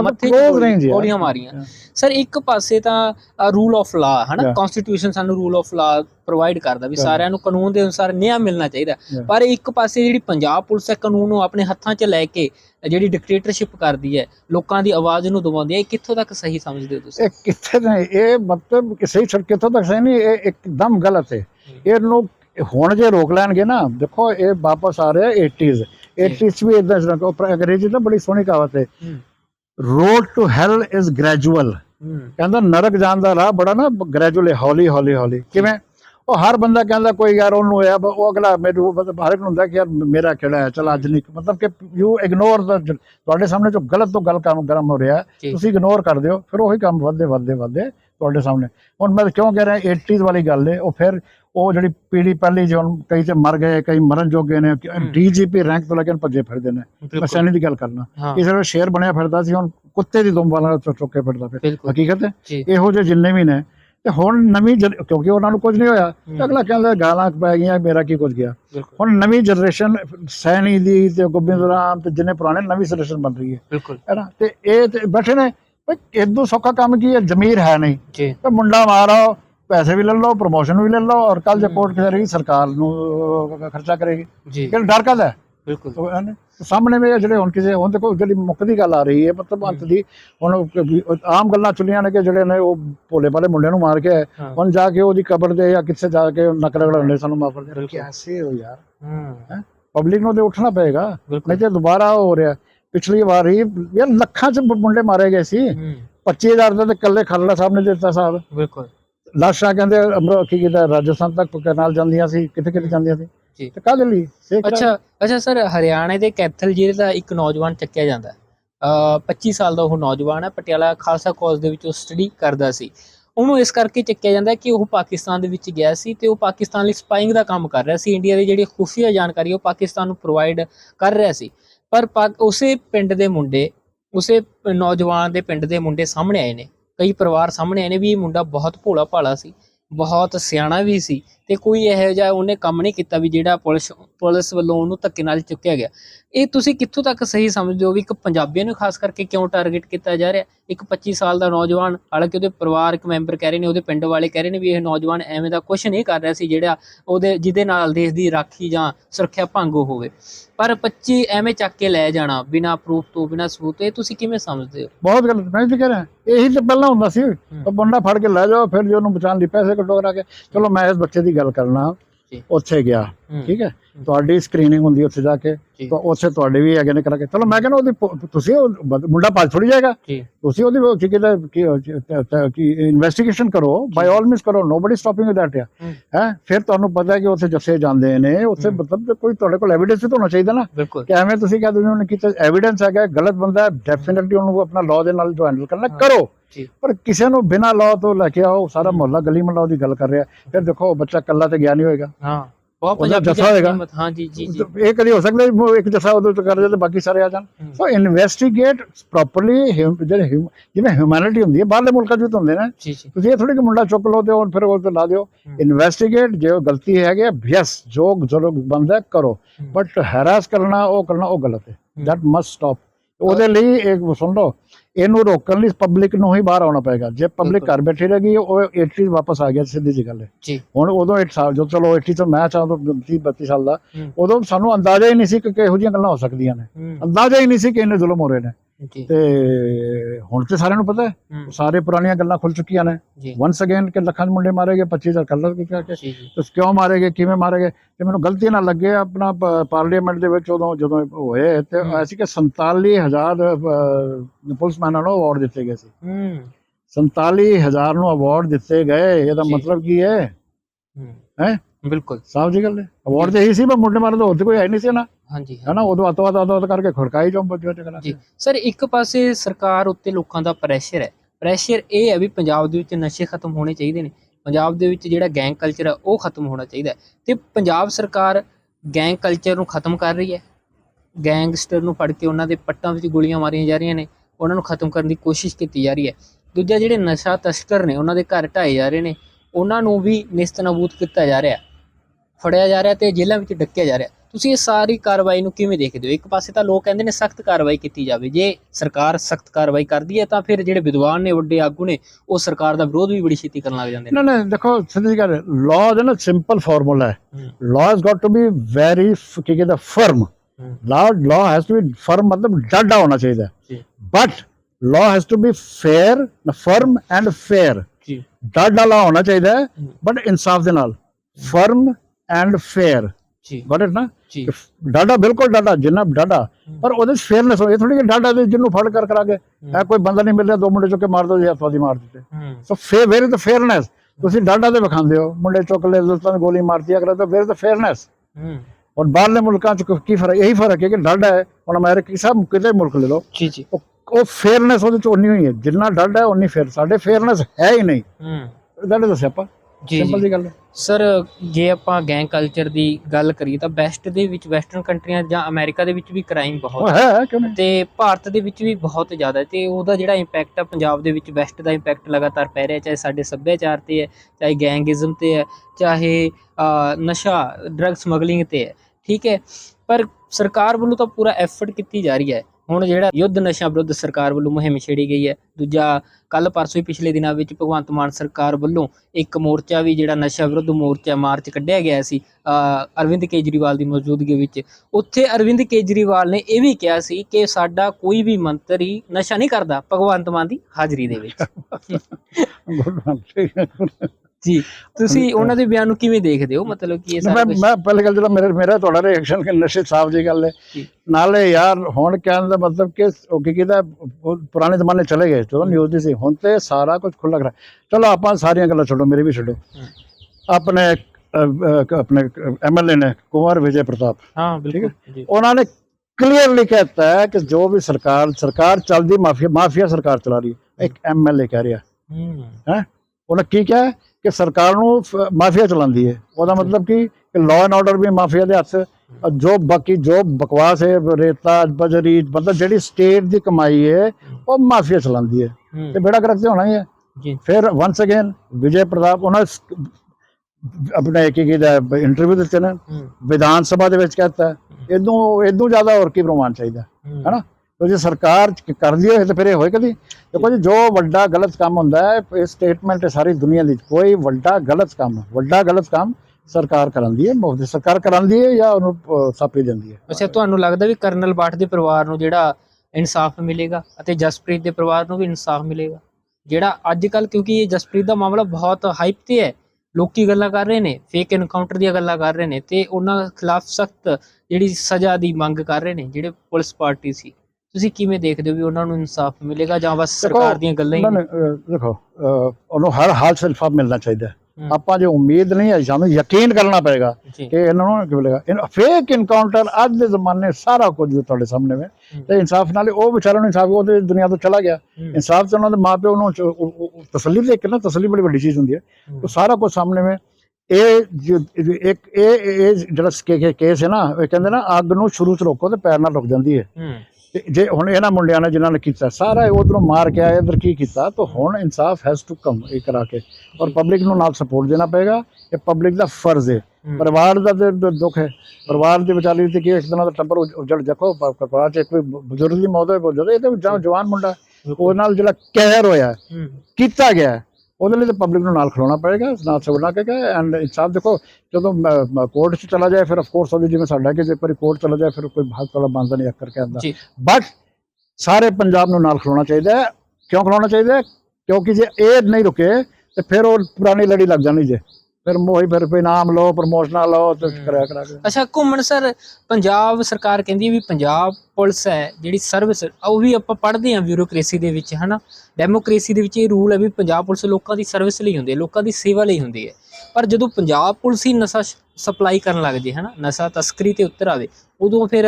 ਮੱਥੇ- ਹਾਂ। ਗੋਲੀਆਂ ਮਾਰੀਆਂ. ਸਰ ਇੱਕ ਪਾਸੇ ਤਾਂ ਰੂਲ ਆਫ ਲਾ ਹਨਾ. ਕਨਸਟੀਟਿਊਸ਼ਨ ਸਾਨੂੰ ਰੂਲ ਆਫ ਲਾ ਪ੍ਰੋਵਾਈਡ ਕਰਦਾ ਵੀ. ਸਾਰਿਆਂ ਨੂੰ ਕਾਨੂੰਨ ਦੇ ਅਨੁਸਾਰ ਨਿਆਂ ਮਿਲਣਾ ਚਾਹੀਦਾ. ਪਰ ਇੱਕ ਪਾਸੇ ਜਿਹੜੀ ਪੰਜਾਬ ਪੁਲਿਸ ਹੈ ਕਾਨੂੰਨ ਨੂੰ ਆਪਣੇ ਹੱਥਾਂ 'ਚ ਲੈ ਕੇ ਜਿਹੜੀ ਡਿਕਟੇਟਰਸ਼ਿਪ ਕਰਦੀ ਹੈ ਲੋਕਾਂ ਦੀ ਆਵਾਜ਼ ਨੂੰ ਦਬਾਉਂਦੀ ਹੈ ਇਹ ਕਿੱਥੋਂ ਤੱਕ ਸਹੀ ਸਮਝਦੇ ਹੋ ਤੁਸੀਂ ਇਹ ਕਿੱਥੇ ਨੇ ਇਹ ਮਤਲਬ ਕਿ ਸਹੀ ਛੱਡ ਕਿੱਥੋਂ ਤੱਕ ਸਹੀ ਨਹੀਂ ਇਹ ਇੱਕਦਮ ਗਲਤ ਹੈ ਇਹਨੂੰ ਹੁਣ ਜੇ ਰੋਕ ਲੈਣਗੇ ਨਾ ਦੇਖੋ ਇਹ ਵਾਪਸ ਆ ਰਿਹਾ 80s 80s 'ਚ ਵੀ ਇਦਾਂ ਅੰਗਰੇਜ਼ੀ ਤਾਂ ਬੜੀ ਸੋਹਣੀ ਕਹਾਵਤ ਹੈ। Road to hell is gradual ਕਹਿੰਦਾ ਨਰਕ ਜਾਣ ਦਾ ਰਾਹ ਬੜਾ ਨਾ ਗ੍ਰੈਜੂਅਲ ਹੈ ਹੌਲੀ ਹੌਲੀ ਹੌਲੀ। ਕਿਵੇਂ? ਉਹ ਹਰ ਬੰਦਾ ਕਹਿੰਦਾ ਕੋਈ ਯਾਰ ਉਹਨੂੰ ਹੋਇਆ ਉਹ ਅਗਲਾ ਮੈਨੂੰ ਹਰ ਇੱਕ ਹੁੰਦਾ ਕਿ ਯਾਰ ਮੇਰਾ ਕਿਹੜਾ ਹੈ? ਚਲ ਅੱਜ ਨਹੀਂ। ਮਤਲਬ ਕਿ ਯੂ ਇਗਨੋਰ ਦਾ ਤੁਹਾਡੇ ਸਾਹਮਣੇ ਜੋ ਗਲਤ ਤੋਂ ਗਲਤ ਕੰਮ ਗਰਮ ਹੋ ਰਿਹਾ। ਤੁਸੀਂ ਇਗਨੋਰ ਕਰ ਦਿਓ ਫਿਰ ਉਹੀ ਕੰਮ ਵੱਧਦੇ ਵੱਧਦੇ ਵੱਧਦੇ। ਤੁਹਾਡੇ ਸਾਹਮਣੇ। ਹੁਣ ਮੈਂ ਕਿਉਂ ਕਹਿ ਰਿਹਾ 80s ਵਾਲੀ ਗੱਲ ਹੈ ਉਹ ਫਿਰ ਉਹ ਜਿਹੜੀ ਪੀੜੀ ਪਹਿਲੀ ਜੋ ਕਈ ਤੇ ਮਰ ਗਏ ਕਈ ਮਰਨ ਜੋਗੇ ਨੇ ਡੀਜੀਪੀ ਰੈਂਕ ਤੋਂ ਲੈ ਕੇ ਭੱਜੇ ਫਿਰਦੇ ਨੇ। ਮੈਂ ਸੈਣੀ ਦੀ ਗੱਲ ਕਰਨਾ। ਕਿਸੇ ਵੇਲੇ ਸ਼ੇਰ ਬਣਿਆ ਫਿਰਦਾ ਸੀ ਹੁਣ ਕੁੱਤੇ ਦੀ ਦੁੰਬ ਵਾਲਾ ਚੁੱਕ ਫਿਰਦਾ ਫਿਰ ਹਕੀਕਤ ਹੈ ਇਹੋ ਜਿਹੇ ਜਿੰਨੇ ਵੀ ਨੇ ਤੇ ਹੁਣ ਨਵੀਂ ਕਿਉਂਕਿ ਉਹਨਾਂ ਨੂੰ ਕੁਝ ਨਹੀਂ ਹੋਇਆ ਅਗਲਾ ਕਹਿੰਦਾ ਗਾਲਾਂ ਪੈ ਗਈਆਂ ਮੇਰਾ ਕੀ ਕੁਝ ਗਿਆ। ਹੁਣ ਨਵੀਂ ਜਨਰੇਸ਼ਨ ਸੈਣੀ ਦੀ ਤੇ ਗੋਬਿੰਦ ਰਾਮ ਤੇ ਜਿੰਨੇ ਪੁਰਾਣੇ ਨਵੀਂ ਜਨਰੇਸ਼ਨ ਬਣ ਰਹੀ ਹੈ ਹੈ ਨਾ? ਤੇ ਇਹ ਤੇ ਬੈਠੇ ਨੇ ਬਈ ਇਦੋਂ ਸੌਖਾ ਕੰਮ ਕੀ ਹੈ? ਜ਼ਮੀਰ ਹੈ ਨਹੀਂ। ਜੀ। ਤੇ ਮੁੰਡਾ ਮਾਰੋ ਪੈਸੇ ਵੀ ਲੈ ਲਓ ਪ੍ਰਮੋਸ਼ਨ ਵੀ ਲੈ ਲਓ ਔਰ ਕੱਲ ਜੇ ਕੋਰਟ ਕਚਹਿਰੀ ਸਰਕਾਰ ਨੂੰ ਖਰਚਾ ਕਰੇਗੀ। ਜੀ। ਡਰ ਕਾਹਦਾ ਹੈ? ਬਿਲਕੁਲ। ਸਾਹਮਣੇ ਵੀ ਜਿਹੜੇ ਹੁਣ ਕਿਸੇ ਹੁਣ ਦੇਖੋ ਜਿਹੜੀ ਮੁੱਕਦੀ ਗੱਲ ਆ ਰਹੀ ਹੈ ਮਤਲਬ ਅੰਤ ਦੀ ਹੁਣ ਆਮ ਗੱਲਾਂ ਚੁੱਲੀਆਂ ਨੇ ਕਿ ਜਿਹੜੇ ਨੇ ਉਹ ਭੋਲੇ ਭਾਲੇ ਮੁੰਡਿਆਂ ਨੂੰ ਮਾਰ ਕੇ। ਹੁਣ ਜਾ ਕੇ ਉਹਦੀ ਕਬਰ ਦੇ ਜਾਂ ਕਿੱਥੇ ਜਾ ਕੇ ਨੱਕ ਰਗੜਾਉਂਦੇ ਸਾਨੂੰ ਮਾਫ ਕਰ ਦੇ। ਕਿਆਸੇ ਹੋ ਯਾਰ। ਹੂੰ। ਪਬਲਿਕ ਨੂੰ ਤੇ ਉੱਠਣਾ ਪਏਗਾ। ਨਹੀਂ ਤੇ ਦੁਬਾਰਾ ਹੋ ਰਿਹਾ। ਪਿਛਲੀ ਵਾਰ ਹੀ ਯਾਰ ਲੱਖਾਂ ਚ ਮੁੰਡੇ ਮਾਰੇ ਗਏ ਸੀ। ਹੂੰ। 25000 ਦਾ ਤੇ ਕੱਲੇ ਖਾਲੜਾ ਸਾਹਿਬ ਨੇ ਦਿੱਤਾ ਸਾਹਿਬ ਬਿਲਕੁਲ। ਲਾਸ਼ਾਂ ਕਹਿੰਦੇ ਅਮਰੋ ਕੀ ਕੀਤਾ ਰਾਜਸਥਾਨ ਤੱਕ ਕਨਾਲ ਜਾਂਦੀਆਂ ਸੀ ਕਿੱਥੇ ਕਿੱਥੇ ਜਾਂਦੀਆਂ ਸੀ? ਜੀ। ਤੇ ਕਾਹਦੇ ਲਈ ਅੱਛਾ ਅੱਛਾ ਸਰ ਹਰਿਆਣੇ ਦੇ ਕੈਥਲ ਜ਼ਿਲ੍ਹੇ ਦਾ ਇੱਕ ਨੌਜਵਾਨ ਚੱਕਿਆ ਜਾਂਦਾ। ਹੈ ਅ 25 ਸਾਲ ਦਾ ਉਹ ਨੌਜਵਾਨ ਹੈ ਪਟਿਆਲਾ ਖਾਲਸਾ ਕਾਲਜ ਦੇ ਵਿੱਚ ਉਹ ਸਟੱਡੀ ਕਰਦਾ ਸੀ। ਉਹਨੂੰ ਇਸ ਕਰਕੇ ਚੱਕਿਆ ਜਾਂਦਾ ਕਿ ਉਹ ਪਾਕਿਸਤਾਨ ਦੇ ਵਿੱਚ ਗਿਆ ਸੀ ਤੇ ਉਹ ਪਾਕਿਸਤਾਨ ਲਈ ਸਪਾਈਂਗ ਦਾ ਕੰਮ ਕਰ ਰਿਹਾ ਸੀ। ਇੰਡੀਆ ਦੀ ਜਿਹੜੀ ਖੁਫੀਆ ਜਾਣਕਾਰੀ ਉਹ ਪਾਕਿਸਤਾਨ ਨੂੰ ਪ੍ਰੋਵਾਈਡ ਕਰ ਰਿਹਾ ਸੀ। ਪਰ ਪਾਕ- ਉਸੇ ਪਿੰਡ ਦੇ ਮੁੰਡੇ, ਉਸੇ ਨੌਜਵਾਨ ਦੇ ਪਿੰਡ ਦੇ ਮੁੰਡੇ ਸਾਹਮਣੇ ਆਏ ਨੇ। ਕਈ ਪਰਿਵਾਰ ਸਾਹਮਣੇ ਆਏ ਨੇ ਵੀ ਇਹ ਮੁੰਡਾ ਬਹੁਤ ਭੋਲਾ ਭਾਲਾ ਸੀ, ਬਹੁਤ ਸਿਆਣਾ ਵੀ ਸੀ ਤੇ ਕੋਈ ਇਹੋ ਜਿਹਾ ਉਹਨੇ ਕੰਮ ਨਹੀਂ ਕੀਤਾ ਵੀ ਜਿਹੜਾ ਪੁਲਿਸ ਪੁਲਿਸ ਵੱਲੋਂ ਉਹਨੂੰ ਧੱਕੇ ਨਾਲ ਚੁੱਕਿਆ ਗਿਆ। ਇਹ ਤੁਸੀਂ ਕਿੱਥੋਂ ਤੱਕ ਸਹੀ ਸਮਝਦੇ ਹੋ ਵੀ ਇੱਕ ਪੰਜਾਬੀਆਂ ਨੂੰ ਖਾਸ ਕਰਕੇ ਕਿਉਂ ਟਾਰਗੇਟ ਕੀਤਾ ਜਾ ਰਿਹਾ? ਇੱਕ 25 ਸਾਲ ਦਾ ਨੌਜਵਾਨ ਹਾਲਾਂਕਿ ਉਹਦੇ ਪਰਿਵਾਰਕ ਮੈਂਬਰ ਕਹਿ ਰਹੇ ਨੇ ਉਹਦੇ ਪਿੰਡ ਵਾਲੇ ਕਹਿ ਰਹੇ ਨੇ ਵੀ ਇਹ ਨੌਜਵਾਨ ਐਵੇਂ ਦਾ ਕੁਝ ਨਹੀਂ ਕਰ ਰਿਹਾ ਸੀ ਜਿਹੜਾ ਉਹਦੇ ਜਿਹਦੇ ਨਾਲ ਦੇਸ਼ ਦੀ ਰਾਖੀ ਜਾਂ ਸੁਰੱਖਿਆ ਭੰਗ ਹੋਵੇ। ਪਰ 25 ਐਵੇਂ ਚੱਕ ਕੇ ਲੈ ਜਾਣਾ ਬਿਨਾਂ ਪ੍ਰੂਫ ਤੋਂ ਬਿਨਾਂ ਸਬੂਤ ਤੋਂ ਇਹ ਤੁਸੀਂ ਕਿਵੇਂ ਸਮਝਦੇ ਹੋ? ਬਹੁਤ ਗਲਤ ਮੈਂ ਵੀ ਕਹਿ ਰਿਹਾ ਇਹੀ ਤਾਂ ਪਹਿਲਾਂ ਹੁੰਦਾ ਸੀ ਉਹ ਬੰਦਾ ਫੜ ਕੇ ਲੈ ਜਾਓ ਫਿਰ ਜੇ ਉਹਨੂੰ ਬਚਾਉਣ ਲਈ ਪੈਸੇ ਕੱਢੋ ਕਰਾ ਕੇ ਚਲੋ ਮੈਂ ਇਸ ਬੱਚੇ ਦੀ ਗੱਲ ਕਰਨਾ ਜੀ। ਉੱਥੇ ਗਿਆ। ਹੂੰ, ਠੀਕ ਹੈ? ਤੁਹਾਡੀ ਸਕਰੀਨਿੰਗ ਹੁੰਦੀ ਉੱਥੇ ਜਾ ਕੇ। ਜੀ। ਤਾਂ ਉੱਥੇ ਤੁਹਾਡੇ ਵੀ ਹੈਗੇ ਨੇ ਕਰਾ ਕੇ ਚਲੋ ਮੈਂ ਕਹਿੰਦਾ ਉਹਦੀ ਪ- ਤੁਸੀਂ ਉਹ ਬ- ਮੁੰਡਾ ਭੱਜ ਥੋੜੀ ਜਾਏਗਾ। ਜੀ। ਤੁਸੀਂ ਉਹਦੀ ਉਹ ਕੀ ਕਹਿੰਦਾ ਕੀ ਇਨਵੈਸਟੀਗੇਸ਼ਨ ਕਰੋ। ਬਾਈ ਆਲ ਮੀਨਸ ਕਰੋ। ਨੋਬਡੀ ਸਟਾਪਿੰਗ ਦੈਟ ਹੈ ਹੂੰ, ਹੈ? ਫਿਰ ਤੁਹਾਨੂੰ ਪਤਾ ਹੈ ਕਿ ਉੱਥੇ ਜੱਸੇ ਜਾਂਦੇ ਨੇ। ਉੱਥੇ ਮਤਲਬ ਕੋਈ ਤੁਹਾਡੇ ਕੋਲ ਐਵੀਡੈਂਸ ਤਾਂ ਹੋਣਾ ਚਾਹੀਦਾ ਨਾ। ਬਿਲਕੁਲ। ਕਿ ਐਵੇਂ ਤੁਸੀਂ ਕਹਿੰਦੇ ਉਹਨੇ ਕੀਤਾ ਐਵੀਡੈਂਸ ਹੈਗਾ ਗਲਤ ਬੰਦਾ ਡੈਫੀਨਿਟਲੀ ਉਹਨੂੰ ਆਪਣਾ ਲਾਅ ਦੇ ਨਾਲ ਜੋ ਹੈਂਡਲ ਕਰਨਾ ਕਰੋ। ਪਰ ਕਿਸੇ ਨੂੰ ਬਿਨਾਂ ਲਾਅ ਤੋਂ ਲੈ ਕੇ ਆਓ ਸਾਰਾ ਮੁਹੱਲਾ ਗਲੀ ਮੁਹੱਲਾ ਉਹਦੀ ਗੱਲ ਕਰ ਰਿਹਾ ਫਿਰ ਦੇਖੋ ਉਹ ਬੱਚਾ ਕੱਲਾ ਤੇ ਗਿਆ ਨਹੀਂ ਹੋਏਗਾ ਹਾਂ ਬਹੁਤ ਪੰਜਾਬੀ ਜੱਥਾ ਹੋਏਗਾ। ਹਿੰਮਤ, ਹਾਂ ਜੀ ਜੀ ਜੀ ਇਹ ਕਦੀ ਹੋ ਸਕਦਾ ਇੱਕ ਜੱਸਾ ਉਹਦੇ ਤੋਂ ਕਰ ਦੇ ਤੇ ਬਾਕੀ ਸਾਰੇ ਆ ਜਾਣ। ਸੋ ਇਨਵੈਸਟੀਗੇਟ ਪ੍ਰੋਪਰਲੀ ਜਿਹੜੇ ਹਿਊ- ਜਿਵੇਂ ਹਿਊਮੈਨਿਟੀ ਹੁੰਦੀ ਹੈ ਬਾਹਰਲੇ ਮੁਲਕਾਂ 'ਚ ਵੀ ਤਾਂ ਹੁੰਦੇ ਨੇ ਤੁਸੀਂ ਇਹ ਥੋੜੀ ਕਿ ਮੁੰਡਾ ਚੁੱਕ ਲਓ ਤੇ ਉਹ ਫਿਰ ਉਹ ਤੇ ਲਾ ਦਿਓ। ਇਨਵੈਸਟੀਗੇਟ ਜੇ ਉਹ ਗਲਤੀ ਹੈਗੀ ਯੈਸ ਜੋ ਜੋ ਬੰਦਾ ਕਰੋ। ਬਟ ਹੈਰਾਸ ਕਰਨਾ ਉਹ ਕਰਨਾ ਉਹ ਗਲਤ ਹੈ। ਦੈਟ ਮਸਟ ਸਟਾਪ ਉਹਦੇ ਲਈ ਇੱਕ ਸੁਣ ਲਓ ਇਹਨੂੰ ਰੋਕਣ ਲਈ ਪਬਲਿਕ ਨੂੰ ਹੀ ਬਾਹਰ ਆਉਣਾ ਪਏਗਾ। ਜੇ ਪਬਲਿਕ। ਘਰ ਬੈਠੀ ਰਹੇਗੀ ਉਹ 80 ਵਾਪਸ ਆ ਗਿਆ ਸਿੱਧੀ ਜੀ ਗੱਲ ਹੈ। ਹੁਣ ਉਦੋਂ 8 ਸਾਲ ਜੋ ਚਲੋ 80 ਤੋਂ ਮੈਂ ਚਾਹਾਂ ਤੋਂ 30 32 ਸਾਲ ਦਾ। ਉਦੋਂ ਸਾਨੂੰ ਅੰਦਾਜ਼ਾ ਹੀ ਨਹੀਂ ਸੀ ਕਿ ਕਿਹੋ ਜਿਹੀਆਂ ਗੱਲਾਂ ਹੋ ਸਕਦੀਆਂ ਨੇ। ਅੰਦਾਜ਼ਾ ਹੀ ਨਹੀਂ ਸੀ ਕਿ ਇੰਨੇ ਜ਼ੁਲਮ ਹੋ ਰਹੇ ਨੇ। ਜੀ। ਤੇ ਹੁਣ ਤੇ ਸਾਰਿਆਂ ਨੂੰ ਪਤਾ ਹੈ ਹੂੰ। ਸਾਰੇ ਪੁਰਾਣੀਆਂ ਗੱਲਾਂ ਖੁੱਲ ਚੁੱਕੀਆਂ ਨੇ। ਜੀ। ਵਨਸ ਅਗੇਨ ਕਿ ਲੱਖਾਂ ਦੇ ਮੁੰਡੇ ਮਾਰੇ ਗਏ 25000 ਕੱਲ੍ਹ ਕਿ ਕਿ ਜੀ ਜੀ। ਤੁਸੀਂ ਕਿਉਂ ਮਾਰੇ ਗਏ ਕਿਵੇਂ ਮਾਰੇ ਗਏ? ਤੇ ਮੈਨੂੰ ਗਲਤੀ ਨਾ ਲੱਗੇ ਆਪਣਾ ਪਾਰਲੀਮੈਂਟ ਦੇ ਵਿੱਚ ਉਦੋਂ ਜਦੋਂ ਹੋਏ ਤੇ। ਐਸੀ ਕਿ 47000 ਪੁਲਿਸਮੈਨਾਂ ਨੂੰ ਅਵਾਰਡ ਦਿੱਤੇ ਗਏ ਸੀ। ਹੂੰ। 47000 ਨੂੰ ਅਵਾਰਡ ਦਿੱਤੇ ਗਏ ਇਹਦਾ। ਮਤਲਬ ਕੀ ਹੈ? ਹੂੰ। ਹੈਂ? ਬਿਲਕੁਲ। ਸਾਫ਼ ਜੀ ਗੱਲ ਹੈ। ਅਵਾਰਡ ਤੇ ਇਹੀ ਸੀ ਪਰ ਮੁੰਡੇ ਮਾਰੇ ਤਾਂ ਹੋਰ ਤੇ ਕੋਈ ਹੈ ਨਹੀਂ ਸੀ ਨਾ। ਹਾਂਜੀ ਹਾਂ। ਹਨਾ ਉਦੋਂ ਅਤਵਾਦ ਅਤਵਾਦ ਕਰਕੇ ਖੜਕਾਈ ਜਾਓ ਬੱਚੇ ਬੱਚੇ ਕਰਾਂ ਜੀ। ਸਰ ਇੱਕ ਪਾਸੇ ਸਰਕਾਰ ਉੱਤੇ ਲੋਕਾਂ ਦਾ ਪ੍ਰੈਸ਼ਰ ਹੈ। ਪ੍ਰੈਸ਼ਰ ਇਹ ਹੈ ਵੀ ਪੰਜਾਬ ਦੇ ਵਿੱਚ ਨਸ਼ੇ ਖਤਮ ਹੋਣੇ ਚਾਹੀਦੇ ਨੇ। ਪੰਜਾਬ ਦੇ ਵਿੱਚ ਜਿਹੜਾ ਗੈਂਗ ਕਲਚਰ ਹੈ ਉਹ ਖਤਮ ਹੋਣਾ ਚਾਹੀਦਾ ਤੇ ਪੰਜਾਬ ਸਰਕਾਰ ਗੈਂਗ ਕਲਚਰ ਨੂੰ ਖਤਮ ਕਰ ਰਹੀ ਹੈ। ਗੈਂਗਸਟਰ ਨੂੰ ਫੜ ਕੇ ਉਹਨਾਂ ਦੇ ਪੱਟਾਂ ਵਿੱਚ ਗੋਲੀਆਂ ਮਾਰੀਆਂ ਜਾ ਰਹੀਆਂ ਨੇ। ਉਹਨਾਂ ਨੂੰ ਖਤਮ ਕਰਨ ਦੀ ਕੋਸ਼ਿਸ਼ ਕੀਤੀ ਜਾ ਰਹੀ ਹੈ। ਦੂਜਾ ਜਿਹੜੇ ਨਸ਼ਾ ਤਸਕਰ ਨੇ ਉਹਨਾਂ ਦੇ ਘਰ ਢਾਏ ਜਾ ਰਹੇ ਨੇ। ਉਹਨਾਂ ਨੂੰ ਵੀ ਨਿਸਤਨਾਬੂਦ ਕੀਤਾ ਜਾ ਰਿਹਾ ਫੜਿਆ ਜਾ ਰਿਹਾ ਤੇ ਜੇਲ੍ਹਾਂ ਵਿੱਚ ਡੱਕਿਆ ਜਾ ਰਿਹਾ। ਤੁਸੀਂ ਇਹ ਸਾਰੀ ਕਾਰਵਾਈ ਨੂੰ ਕਿਵੇਂ ਦੇਖਦੇ ਹੋ? ਇੱਕ ਪਾਸੇ ਤਾਂ ਲੋਕ ਕਹਿੰਦੇ ਨੇ ਸਖਤ ਕਾਰਵਾਈ ਕੀਤੀ ਜਾਵੇ। ਜੇ ਸਰਕਾਰ ਸਖਤ ਕਾਰਵਾਈ ਕਰਦੀ ਹੈ ਤਾਂ ਫਿਰ ਜਿਹੜੇ ਵਿਦਵਾਨ ਨੇ ਵੱਡੇ ਆਗੂ ਨੇ ਉਹ ਸਰਕਾਰ ਦਾ ਵਿਰੋਧ ਵੀ ਬੜੀ ਛੇਤੀ ਕਰਨ ਲੱਗ ਜਾਂਦੇ ਨੇ। ਨਾ ਨਾ ਦੇਖੋ ਸਿੱਧੀ ਗੱਲ ਲਾਅ ਦਾ ਨਾ ਸਿੰਪਲ ਫਾਰਮੂਲਾ ਹੈ। ਹੂੰ, law has got to be very f- ਕੀ ਕਹਿੰਦਾ ਫਰਮ ਹੂੰ, law law has to be firm ਮਤਲਬ ਡਾਡਾ ਹੋਣਾ ਚਾਹੀਦਾ but law has to be fair firm and fair ਜੀ। ਡਾਡਾ ਲਾ ਹੋਣਾ ਚਾਹੀਦਾ ਬਟ ਇਨਸਾਫ ਦੇ ਨਾਲ। ਫਰਮ ਐਂਡ ਫੇਅਰ ਜੀ। ਗੋਟ ਇਟ ਨਾ? ਜੀ। ਡਾਡਾ ਬਿਲਕੁਲ ਡਾਡਾ ਜਿੰਨਾ ਡਾਡਾ। ਪਰ ਉਹਦੇ ਚ ਫੇਅਰਨੈਸ ਹੋਏ ਥੋੜੀ ਕਿ ਡਾਡਾ ਦੇ ਜਿਹਨੂੰ ਫੜ ਕਰ ਕਰਾ ਕੇ ਇਹ ਕੋਈ ਬੰਦਾ ਨਹੀਂ ਮਿਲ ਰਿਹਾ ਦੋ ਮੁੰਡੇ ਚੁੱਕ ਕੇ ਮਾਰ ਦੋ ਜਾਂ ਫਾਦੀ ਮਾਰ ਦਿੱਤੇ। ਸੋ ਫੇ ਵੇਰ ਇਜ਼ ਦ ਫੇਅਰਨੈਸ ਤੁਸੀਂ ਡਾਡਾ ਤੇ ਵਿਖਾਉਂਦੇ ਹੋ। ਮੁੰਡੇ ਚੁੱਕ ਲੈ ਦੋਸਤਾਂ ਨੂੰ ਗੋਲੀ ਮਾਰਤੀ ਅਗਰ ਤਾਂ ਵੇਰ ਇਜ਼ ਦ ਫੇਅਰਨੈਸ ਔਰ ਬਾਹਰਲੇ ਮੁਲਕਾਂ ਚ ਕੀ ਫ਼ਰਕ ਇਹੀ ਫ਼ਰਕ ਹੈ ਕਿ ਡਾਡਾ ਹੈ ਹੁਣ ਅਮਰੀਕਾ ਸਭ ਕਿਤੇ ਮੁਲਕ ਲੈ ਲਓ। ਜੀ ਜੀ। ਉਹ ਫੇਅਰਨੈਸ ਉਹਦੇ ਚ ਉਨੀ ਹੋਈ ਹੈ ਜਿੰਨਾ ਡਾਡਾ ਹੈ ਉਨੀ ਫੇਅਰ ਸਾਡੇ ਫੇਅਰਨੈਸ ਹੈ ਹੀ ਨਹੀਂ। ਹੂੰ। ਇਜ਼ ਸਿਆਪਾ ਜੀ ਸਿੰਪਲ ਜੀ। ਗੱਲ ਹੈ। ਸਰ ਜੇ ਆਪਾਂ ਗੈਂਗ ਕਲਚਰ ਦੀ ਗੱਲ ਕਰੀਏ ਤਾਂ ਵੈਸਟ ਦੇ ਵਿੱਚ ਵੈਸਟਰਨ ਕੰਟਰੀਆਂ ਜਾਂ ਅਮਰੀਕਾ ਦੇ ਵਿੱਚ ਵੀ ਕ੍ਰਾਈਮ ਬਹੁਤ ਉਹ ਹੈ ਕਿਉਂ ਨਹੀਂ? ਤੇ ਭਾਰਤ ਦੇ ਵਿੱਚ ਵੀ ਬਹੁਤ ਜ਼ਿਆਦਾ ਹੈ ਤੇ ਉਹਦਾ ਜਿਹੜਾ ਇੰਪੈਕਟ ਹੈ ਪੰਜਾਬ ਦੇ ਵਿੱਚ ਵੈਸਟ ਦਾ ਇੰਪੈਕਟ ਲਗਾਤਾਰ ਪੈ ਰਿਹਾ ਚਾਹੇ ਸਾਡੇ ਸੱਭਿਆਚਾਰ ਤੇ ਹੈ ਚਾਹੇ ਗੈਂਗਿਜ਼ਮ ਤੇ ਹੈ ਚਾਹੇ ਨਸ਼ਾ ਡਰੱਗ ਸਮਗਲਿੰਗ ਤੇ ਹੈ ਠੀਕ ਹੈ? ਪਰ ਸਰਕਾਰ ਵੱਲੋਂ ਤਾਂ ਪੂਰਾ ਐਫਰਟ ਕੀਤੀ ਜਾ ਰਹੀ ਹੈ। ਹੁਣ ਜਿਹੜਾ ਯੁੱਧ ਨਸ਼ਾ ਵਿਰੁੱਧ ਸਰਕਾਰ ਵੱਲੋਂ ਮੁਹਿੰਮ ਛੇੜੀ ਗਈ ਹੈ, ਦੂਜਾ ਕੱਲ ਪਰਸੋਂ ਹੀ ਪਿਛਲੇ ਦਿਨਾਂ ਵਿੱਚ ਭਗਵੰਤ ਮਾਨ ਸਰਕਾਰ ਵੱਲੋਂ ਇੱਕ ਮੋਰਚਾ ਵੀ ਜਿਹੜਾ ਨਸ਼ਾ ਵਿਰੁੱਧ ਮੋਰਚਾ ਮਾਰਚ ਕੱਢਿਆ ਗਿਆ ਸੀ ਅਰਵਿੰਦ ਕੇਜਰੀਵਾਲ ਦੀ ਮੌਜੂਦਗੀ ਵਿੱਚ। ਉੱਥੇ ਅਰਵਿੰਦ ਕੇਜਰੀਵਾਲ ਨੇ ਇਹ ਵੀ ਕਿਹਾ ਸੀ ਕਿ ਸਾਡਾ ਕੋਈ ਵੀ ਮੰਤਰੀ ਨਸ਼ਾ ਨਹੀਂ ਕਰਦਾ, ਭਗਵੰਤ ਮਾਨ ਦੀ ਹਾਜ਼ਰੀ ਦੇ ਵਿੱਚ। *laughs* ਜੀ। ਤੁਸੀਂ ਉਹਨਾਂ ਦੇ ਬਿਆਨ ਨੂੰ ਕਿਵੇਂ ਦੇਖਦੇ ਹੋ? ਮਤਲਬ ਕਿ ਇਹ ਮੈਂ ਸਾਰਾ ਕੁਛ ਮੈਂ ਪਹਿਲੇ ਗੱਲ ਜਿਹੜਾ ਮੇਰਾ ਮੇਰਾ ਤੁਹਾਡਾ ਰਿਐਕਸ਼ਨ ਕਿ ਨਸ਼ੇ ਸਾਫ਼ ਜੀ ਗੱਲ ਹੈ। ਜੀ। ਨਾਲੇ ਯਾਰ ਹੁਣ ਕਹਿਣ ਦਾ ਮਤਲਬ ਕਿ ਉਹ ਕੀ ਕਹਿੰਦਾ ਪੁਰਾਣੇ ਜ਼ਮਾਨੇ ਚਲੇ ਗਏ। ਜਦੋਂ ਨਿਊਜ਼ ਦੀ ਸੀ ਹੁਣ ਤੇ ਸਾਰਾ ਕੁਝ ਖੁੱਲ੍ਹਾ ਕਰਾ ਚਲੋ ਆਪਾਂ ਸਾਰੀਆਂ ਗੱਲਾਂ ਛੱਡੋ ਮੇਰੀ ਵੀ ਛੱਡੋ। ਹਮ। ਆਪਣੇ ਅਹ, ਅਹ, ਆਪਣੇ ਐਮਐਲਏ ਨੇ ਕੁਮਾਰ ਵਿਜੇ ਪ੍ਰਤਾਪ। ਹਾਂ ਬਿਲਕੁਲ ਜੀ। ਉਹਨਾਂ ਨੇ ਕਲੀਅਰਲੀ ਕਹਿਤਾ ਹੈ ਕਿ ਜੋ ਵੀ ਸਰਕਾਰ ਸਰਕਾਰ ਚੱਲਦੀ ਮਾਫੀਆ ਮਾਫੀਆ ਸਰਕਾਰ ਚਲਾ ਰਹੀ ਹੈ। ਇੱਕ ਐਮਐਲਏ ਕਹਿ ਰਿਹਾ। ਹੂੰ। ਹੈ? ਉਹਨੇ ਕੀ ਕਿਹਾ? ਹੈ ਕਿ ਸਰਕਾਰ ਨੂੰ ਮਾਫੀਆ ਚਲਾਉਂਦੀ ਹੈ। ਉਹਦਾ ਮਤਲਬ ਕੀ ਲਾਅ ਐਂਡ ਆਰਡਰ ਵੀ ਮਾਫੀਆ ਦੇ ਹੱਥ ਜੋ ਬਾਕੀ ਜੋ ਬਕਵਾਸ ਹੈ ਰੇਤਾ ਬਜਰੀ ਮਤਲਬ ਜਿਹੜੀ ਸਟੇਟ ਦੀ ਕਮਾਈ ਹੈ ਉਹ ਮਾਫੀਆ ਚਲਾਉਂਦੀ ਹੈ। ਤੇ ਬੇੜਾ ਕਰਕ ਹੋਣਾ ਹੀ ਹੈ। ਜੀ। ਫਿਰ ਵਨਸ ਅਗੇਨ ਵਿਜੇ ਪ੍ਰਤਾਪ ਉਹਨਾਂ ਆਪਣੇ ਕੀ ਕਿਹਦਾ ਇੰਟਰਵਿਊ ਦਿੱਤੇ ਨੇ। ਵਿਧਾਨ ਸਭਾ ਦੇ ਵਿੱਚ ਕਹਤਾ ਇਦੋਂ ਇਦੋਂ ਜ਼ਿਆਦਾ ਹੋਰ ਕੀ ਪ੍ਰਮਾਣ ਚਾਹੀਦਾ ਹੂੰ, ਹੈਨਾ? ਤੇ ਜੇ ਸਰਕਾਰ ਕਰਦੀ ਹੋਏ ਤਾਂ ਫਿਰ ਇਹ ਹੋਏ ਕਦੀ ਦੇਖੋ ਜੀ ਜੋ ਵੱਡਾ ਗਲਤ ਕੰਮ ਹੁੰਦਾ ਹੈ ਇਹ ਸਟੇਟਮੈਂਟ ਹੈ ਸਾਰੀ ਦੁਨੀਆ ਦੀ ਕੋਈ ਵੱਡਾ ਗਲਤ ਕੰਮ ਵੱਡਾ ਗਲਤ ਕੰਮ ਸਰਕਾਰ ਕਰਾਂਦੀ ਹੈ ਮੁਫਤ ਸਰਕਾਰ ਕਰਾਂਦੀ ਹੈ ਜਾਂ ਉਹਨੂੰ ਅਹ, ਦਿੰਦੀ ਹੈ? ਅੱਛਾ ਤੁਹਾਨੂੰ ਲੱਗਦਾ ਵੀ ਕਰਨਲ ਬਾਠ ਦੇ ਪਰਿਵਾਰ ਨੂੰ ਜਿਹੜਾ ਇਨਸਾਫ ਮਿਲੇਗਾ ਅਤੇ ਜਸਪ੍ਰੀਤ ਦੇ ਪਰਿਵਾਰ ਨੂੰ ਵੀ ਇਨਸਾਫ ਮਿਲੇਗਾ? ਜਿਹੜਾ ਅੱਜ ਕੱਲ ਕਿਉਂਕਿ ਇਹ ਜਸਪ੍ਰੀਤ ਦਾ ਮਾਮਲਾ ਬਹੁਤ ਹਾਈਪ ਤੇ ਹੈ ਲੋਕੀ ਗੱਲਾਂ ਕਰ ਰਹੇ ਨੇ ਫੇਕ ਐਨਕਾਊਂਟਰ ਦੀਆਂ ਗੱਲਾਂ ਕਰ ਰਹੇ ਨੇ ਤੇ ਉਹਨਾਂ ਖਿਲਾਫ ਸਖਤ ਜਿਹੜੀ ਸਜ਼ਾ ਦੀ ਮੰਗ ਕਰ ਰਹੇ ਨੇ ਜਿਹੜੇ ਪੁਲਿਸ ਪਾਰਟੀ ਸੀ। ਤੁਸੀਂ ਕਿਵੇਂ ਦੇਖਦੇ ਹੋ ਵੀ ਉਹਨਾਂ ਨੂੰ ਇਨਸਾਫ ਮਿਲੇਗਾ ਜਾਂ ਬਸ ਸਰਕਾਰ ਦੀਆਂ ਗੱਲਾਂ ਹੀ ਨੇ? ਦੇਖੋ ਅਹ, ਉਹਨੂੰ ਹਰ ਹਾਲ ਇਨਸਾਫ ਮਿਲਣਾ ਚਾਹੀਦਾ ਹੈ। ਹੂੰ, ਆਪਾਂ ਜੇ ਉਮੀਦ ਨਹੀਂ ਹੈ ਸਾਨੂੰ ਯਕੀਨ ਕਰਨਾ ਪਏਗਾ ਜੀ। ਕਿ ਇਹਨਾਂ ਨੂੰ ਕੀ ਮਿਲੇਗਾ। ਫੇਕ ਇਨਕਾਊਂਟਰ ਅੱਜ ਦੇ ਜ਼ਮਾਨੇ ਸਾਰਾ ਕੁਝ ਜੋ ਤੁਹਾਡੇ ਸਾਹਮਣੇ ਹੂੰ, ਤੇ ਇਨਸਾਫ ਨਾਲ ਉਹ ਵਿਚਾਰਿਆਂ ਨੂੰ ਇਨਸਾਫ ਉਹਦੇ ਦੁਨੀਆ ਤੋਂ ਚਲਾ ਗਿਆ। ਹੂੰ, ਇਨਸਾਫ ਤੇ ਉਹਨਾਂ ਦੇ ਮਾਪਿਓ ਨੂੰ ਚ- ਉਹ- ਉਹ- ਉਹ ਤਸੱਲੀ ਦੇ ਇੱਕ ਨਾ ਤਸੱਲੀ ਬੜੀ ਵੱਡੀ ਚੀਜ਼ ਹੁੰਦੀ ਹੈ। ਹੂੰ, ਉਹ ਸਾਰਾ ਕੁਝ ਸਾਹਮਣੇ ਵਿੱਚ ਇਹ ਜੋ- ਇੱਕ ਇਹ ਇਹ ਜਿਹੜਾ ਕੇ- ਕੇ- ਕੇਸ ਹੈ ਨਾ ਇਹ ਕਹਿੰਦੇ ਨਾ ਅੱਗ ਨੂੰ ਸ਼ੁਰੂ ਚ ਰੋਕੋ ਤੇ ਪੈਰ ਨਾਲ ਰੁਕ ਜਾਂਦੀ ਹੈ। ਹੂੰ। ਤੇ ਜੇ ਹੁਣ ਇਹਨਾਂ ਮੁੰਡਿਆਂ ਨੇ ਜਿਨ੍ਹਾਂ ਨੇ ਕੀਤਾ ਸਾਰਾ ਉਧਰੋਂ ਮਾਰ ਕੇ ਆਏ ਇਧਰ ਕੀ ਕੀਤਾ? ਤਾਂ ਹੁਣ ਇਨਸਾਫ ਹੈਜ਼ ਟੂ ਕਮ ਇਹ ਕਰਾ ਕੇ। ਔਰ ਪਬਲਿਕ ਨੂੰ ਨਾਲ ਸਪੋਰਟ ਦੇਣਾ ਪਏਗਾ ਇਹ ਪਬਲਿਕ ਦਾ ਫਰਜ਼ ਹੈ। ਪਰਿਵਾਰ ਦਾ ਦੁੱਖ ਹੈ। ਪਰਿਵਾਰ ਦੇ ਵਿਚਾਲੇ ਤੇ ਕੀ ਇੱਕ ਦਿਨਾਂ ਦਾ ਟੱਬਰ ਉਜੜ ਦੇਖੋ ਪ- ਪਰਿਵਾਰ ਚ ਕੋਈ ਬ- ਬਜ਼ੁਰਗ ਦੀ ਮੌਤ ਹੋਏ ਜਦੋਂ ਇਹ ਤਾਂ ਜਵਾਨ ਮੁੰਡਾ ਉਹ ਨਾਲ ਜਿਹੜਾ ਕਹਿਰ ਹੋਇਆ ਕੀਤਾ ਗਿਆ। ਉਹਦੇ ਲਈ ਤਾਂ ਪਬਲਿਕ ਨੂੰ ਨਾਲ ਖਲੋਣਾ ਪਏਗਾ ਨਾਲ ਸਬਰਨਾ ਪਏਗਾ ਐਂਡ ਇਨਸਾਫ ਦੇਖੋ ਜਦੋਂ ਕੋਰਟ 'ਚ ਚਲਾ ਜਾਏ ਫਿਰ ਆਫ ਕੋਰਸ ਉਹਦੀ ਜਿਵੇਂ ਸਾਡਾ ਕਿ ਜੇ ਵਾਰੀ ਕੋਰਟ ਚਲਾ ਜਾਏ ਫਿਰ ਕੋਈ ਹੱਥ ਵਾਲਾ ਬੰਦ ਨਹੀਂ ਅੱਕਰ ਕੇ ਆਂਦਾ ਜੀ। ਬਟ ਸਾਰੇ ਪੰਜਾਬ ਨੂੰ ਨਾਲ ਖਲੋਣਾ ਚਾਹੀਦਾ ਹੈ। ਕਿਉਂ ਖਲੋਣਾ ਚਾਹੀਦਾ ਹੈ? ਕਿਉਂਕਿ ਜੇ ਇਹ ਨਹੀਂ ਰੁਕੇ ਤੇ ਫਿਰ ਉਹ ਪੁਰਾਣੀ ਲੜੀ ਲੱਗ ਜਾਣੀ ਜੇ। ਫਿਰ ਮੋਹੀ ਫਿਰ ਕੋਈ ਨਾਮ ਲਓ ਪ੍ਰਮੋਸ਼ਨਾਂ ਲਓ ਤੇ ਕਰਿਆ ਕਰਾ ਕੇ ਅੱਛਾ ਘੁੰਮਣ ਸਰ ਪੰਜਾਬ ਸਰਕਾਰ ਕਹਿੰਦੀ ਵੀ ਪੰਜਾਬ ਪੁਲਿਸ ਹੈ ਜਿਹੜੀ ਸਰਵਿਸ ਉਹ ਵੀ ਆਪਾਂ ਪੜ੍ਹਦੇ ਹਾਂ ਬਿਊਰੋਕ੍ਰੇਸੀ ਦੇ ਵਿੱਚ ਹਨਾ? ਡੈਮੋਕ੍ਰੇਸੀ ਦੇ ਵਿੱਚ ਇਹ ਰੂਲ ਹੈ ਵੀ ਪੰਜਾਬ ਪੁਲਿਸ ਲੋਕਾਂ ਦੀ ਸਰਵਿਸ ਲਈ ਹੁੰਦੀ ਹੈ, ਲੋਕਾਂ ਦੀ ਸੇਵਾ ਲਈ ਹੁੰਦੀ ਹੈ। ਪਰ ਜਦੋਂ ਪੰਜਾਬ ਪੁਲਿਸ ਹੀ ਨਸ਼ਾ ਸਪਲਾਈ ਕਰਨ ਲੱਗ ਜੇ, ਹਨਾ, ਨਸ਼ਾ ਤਸਕਰੀ ਤੇ ਉੱਤਰ ਆਵੇ, ਉਦੋਂ ਫਿਰ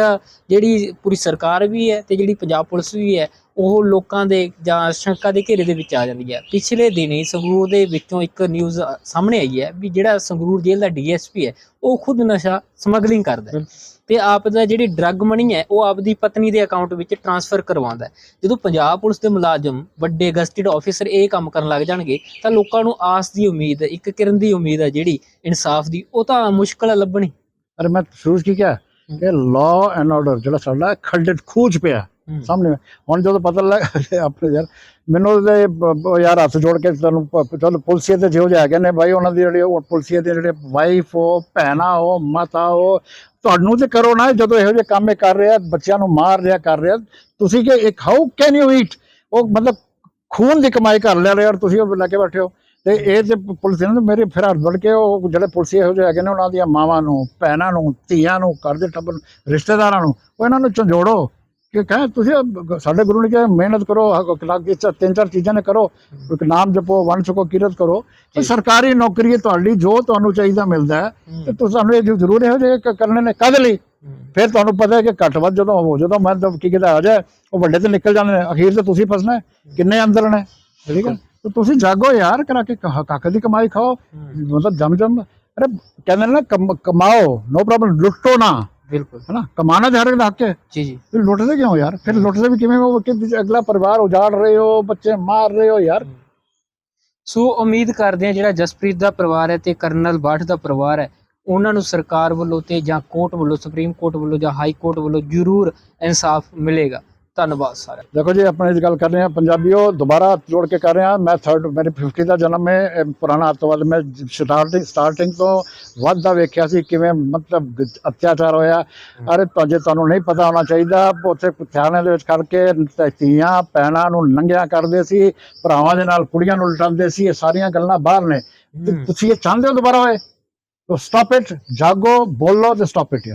ਜਿਹੜੀ ਪੂਰੀ ਸਰਕਾਰ ਵੀ ਹੈ ਤੇ ਜਿਹੜੀ ਪੰਜਾਬ ਪੁਲਿਸ ਵੀ ਹੈ, ਉਹ ਲੋਕਾਂ ਦੇ ਜਾਂ ਸ਼ੰਕਾ ਦੇ ਘੇਰੇ ਦੇ ਵਿੱਚ ਆ ਜਾਂਦੀ ਹੈ। ਪਿਛਲੇ ਦਿਨੀ ਸੰਗਰੂਰ ਦੇ ਵਿੱਚੋਂ ਇੱਕ ਨਿਊਜ਼ ਸਾਹਮਣੇ ਆਈ ਹੈ ਵੀ ਜਿਹੜਾ ਸੰਗਰੂਰ ਜੇਲ੍ਹ ਦਾ ਡੀਐਸਪੀ ਹੈ, ਉਹ ਖੁਦ ਨਸ਼ਾ ਸਮਗਲਿੰਗ ਕਰਦਾ ਹੈ। ਤੇ ਆਪ ਦਾ ਜਿਹੜੀ ਡਰੱਗ ਮਨੀ ਹੈ ਉਹ ਆਪਦੀ ਪਤਨੀ ਦੇ ਅਕਾਊਂਟ ਵਿੱਚ ਟ੍ਰਾਂਸਫਰ ਕਰਵਾਉਂਦਾ ਹੈ। ਜਦੋਂ ਪੰਜਾਬ ਪੁਲਿਸ ਦੇ ਮੁਲਾਜ਼ਮ ਵੱਡੇ ਗਸਟਡ ਆਫੀਸਰ ਇਹ ਕੰਮ ਕਰਨ ਲੱਗ ਜਾਣਗੇ ਤਾਂ ਲੋਕਾਂ ਨੂੰ ਆਸ ਦੀ ਉਮੀਦ ਇੱਕ ਕਿਰਨ ਦੀ ਉਮੀਦ ਹੈ ਜਿਹੜੀ ਇਨਸਾਫ ਦੀ ਉਹ ਤਾਂ ਮੁਸ਼ਕਲ ਹੈ ਲੱਭਣੀ। ਅਰੇ ਮੈਂ ਸ਼ੁਰੂ 'ਚ ਕੀ ਕਿਹਾ? ਕਿ ਲਾਅ ਐਂਡ ਆਰਡਰ ਜਿਹੜਾ ਸਾਡਾ ਖੱਡੇ ਖੂਜ ਪਿਆ ਸਾਹਮਣੇ। ਹੁਣ ਜਦੋਂ ਪਤਾ ਲੱਗ ਆਪਣੇ ਯਾਰ ਮੈਨੂੰ ਤੇ ਯਾਰ ਹੱਥ ਜੋੜ ਕੇ ਤੁਹਾਨੂੰ ਚਲ ਪੁਲਸੀਏ ਤੇ ਜਿਹੋ ਜਿਹੇ ਹੈਗੇ ਨੇ ਭਾਈ ਉਹਨਾਂ ਦੀ ਜਿਹੜੀ ਪੁਲਸੀਏ ਦੇ ਜਿਹੜੇ ਵਾਈਫ ਹੋ ਭੈਣਾ ਹੋ ਮਾਤਾ ਹੋ ਤੁਹਾਨੂੰ ਤੇ ਕਰੋ ਨਾ, ਜਦੋਂ ਇਹੋ ਜਿਹੇ ਕੰਮ ਇਹ ਕਰ ਰਿਹਾ, ਬੱਚਿਆਂ ਨੂੰ ਮਾਰ ਰਿਹਾ, ਕਰ ਰਿਹਾ, ਤੁਸੀਂ ਕਿ ਇੱਕ ਹਾਊ ਕੈਨ ਯੂ ਈਟ ਉਹ ਮਤਲਬ ਖੂਨ ਦੀ ਕਮਾਈ ਕਰ ਲੈ ਲਿਆ ਔਰ ਤੁਸੀਂ ਉਹ ਲੈ ਕੇ ਬੈਠੇ ਹੋ। ਤੇ ਇਹ ਤੇ ਪੁਲਿਸ ਨੇ ਮੇਰੇ ਫਿਰ ਹੱਥ ਵੜ ਕੇ ਉਹ ਜਿਹੜੇ ਪੁਲਿਸ ਇਹੋ ਜਿਹੇ ਹੈਗੇ ਨੇ, ਉਹਨਾਂ ਦੀਆਂ ਮਾਵਾਂ ਨੂੰ, ਭੈਣਾਂ ਨੂੰ, ਧੀਆਂ ਨੂੰ, ਘਰ ਦੇ ਟੱਬਰ ਰਿਸ਼ਤੇਦਾਰਾਂ ਨੂੰ, ਉਹ ਇਹਨਾਂ ਨੂੰ ਝੰਜੋੜੋ। ਕਿ ਕਹੇ ਤੁਸੀਂ ਸਾਡੇ ਗੁਰੂ ਨੇ ਕਿਹਾ ਮਿਹਨਤ ਕਰੋ ਕੇ ਚ- ਤਿੰਨ ਚਾਰ ਚੀਜ਼ਾਂ ਨੇ ਕਰੋ ਇੱਕ ਨਾਮ ਜਪੋ ਵੰਡ ਛਕੋ ਕਿਰਤ ਕਰੋ ਤੇ ਸਰਕਾਰੀ ਨੌਕਰੀ ਹੈ ਤੁਹਾਡੀ ਜੋ ਤੁਹਾਨੂੰ ਚਾਹੀਦਾ ਮਿਲਦਾ ਹੈ ਤੇ ਤੁਸੀਂ ਸਾਨੂੰ ਇਹ ਜ਼ਰੂਰ ਇਹੋ ਜਿਹੇ ਕਰਨੇ ਨੇ ਕਦ ਲਈ? ਫਿਰ ਤੁਹਾਨੂੰ ਪਤਾ ਹੈ ਕਿ ਘੱਟ ਵੱਧ ਜਦੋਂ ਹੋ ਜਦੋਂ ਮੈਂ ਤਾਂ ਕੀ ਕਿਹਦਾ ਆ ਜਾਏ ਉਹ ਵੱਡੇ ਤੇ ਨਿਕਲ ਜਾਂਦੇ ਨੇ ਅਖੀਰ ਤੇ ਤੁਸੀਂ ਫਸਣਾ। ਕਿੰਨੇ ਅੰਦਰ ਨੇ ਠੀਕ ਹੈ? ਤੇ ਤੁਸੀਂ ਜਾਗੋ ਯਾਰ ਕਰਾ ਕੇ ਕ- ਕੱਖ ਦੀ ਕਮਾਈ ਖਾਓ ਮਤਲਬ ਜਮ ਜਮ ਅਰੇ ਕਹਿੰਦੇ ਨੇ ਨਾ ਕਮ- ਕਮਾਓ ਨੋ ਪ੍ਰੋਬਲਮ ਲੁੱਟੋ ਨਾ। ਬਿਲਕੁਲ। ਹੈ ਨਾ? ਕਮਾਣਾ ਤੇ ਹਰ ਇੱਕ ਦਾ ਹੱਕ ਹੈ। ਜੀ ਜੀ। ਫਿਰ ਲੁੱਟਦੇ ਕਿਉਂ ਯਾਰ? ਫਿਰ ਲੁੱਟਦੇ ਵੀ ਕਿਵੇਂ ਹੋ? ਕਿ ਅਗਲਾ ਪਰਿਵਾਰ ਉਜਾੜ ਰਹੇ ਹੋ ਬੱਚੇ ਮਾਰ ਰਹੇ ਹੋ ਯਾਰ। ਸੋ ਉਮੀਦ ਕਰਦੇ ਹਾਂ ਜਿਹੜਾ ਜਸਪ੍ਰੀਤ ਦਾ ਪਰਿਵਾਰ ਹੈ ਤੇ ਕਰਨਲ ਬਾਠ ਦਾ ਪਰਿਵਾਰ ਹੈ ਉਹਨਾਂ ਨੂੰ ਸਰਕਾਰ ਵੱਲੋਂ ਤੇ ਜਾਂ ਕੋਰਟ ਵੱਲੋਂ ਸੁਪਰੀਮ ਕੋਰਟ ਵੱਲੋਂ ਜਾਂ ਹਾਈ ਕੋਰਟ ਵੱਲੋਂ ਜ਼ਰੂਰ ਇਨਸਾਫ ਮਿਲੇਗਾ। ਧੰਨਵਾਦ ਸਾਰਿਆਂ। ਦੇਖੋ ਜੀ ਆਪਣੇ ਇਸ ਗੱਲ ਕਰ ਰਹੇ ਹਾਂ ਪੰਜਾਬੀਓ ਦੁਬਾਰਾ ਜੋੜ ਕੇ ਕਰ ਰਹੇ ਹਾਂ। ਮੈਂ ਥਰਡ ਮੇਰੇ 50 ਦਾ ਜਨਮ ਹੈ ਪੁਰਾਣਾ ਅੱਤਵਾਦ ਮੈਂ ਸਟਾਰਟਿੰਗ ਸਟਾਰਟਿੰਗ ਤੋਂ ਵੱਧਦਾ ਵੇਖਿਆ ਸੀ ਕਿਵੇਂ ਮਤਲਬ ਅਤਿਆਚਾਰ ਹੋਇਆ। ਅਰੇ ਤੁਹਾਡੇ ਤੁਹਾਨੂੰ ਨਹੀਂ ਪਤਾ ਹੋਣਾ ਚਾਹੀਦਾ ਉੱਥੇ ਥਾਣੇ ਦੇ ਵਿੱਚ ਕਰਕੇ ਧੀਆਂ ਭੈਣਾਂ ਨੂੰ ਨੰਗਿਆ ਕਰਦੇ ਸੀ ਭਰਾਵਾਂ ਦੇ ਨਾਲ ਕੁੜੀਆਂ ਨੂੰ ਲਟਾਉਂਦੇ ਸੀ ਇਹ ਸਾਰੀਆਂ ਗੱਲਾਂ ਬਾਹਰ ਨੇ। ਤੁਸੀਂ ਇਹ ਚਾਹੁੰਦੇ ਹੋ ਦੁਬਾਰਾ ਹੋਏ? ਸਟਾਪ ਇਟ ਜਾਗੋ ਬੋਲੋ ਤੇ ਸਟਾਪ ਇਟ ਯਾਰ।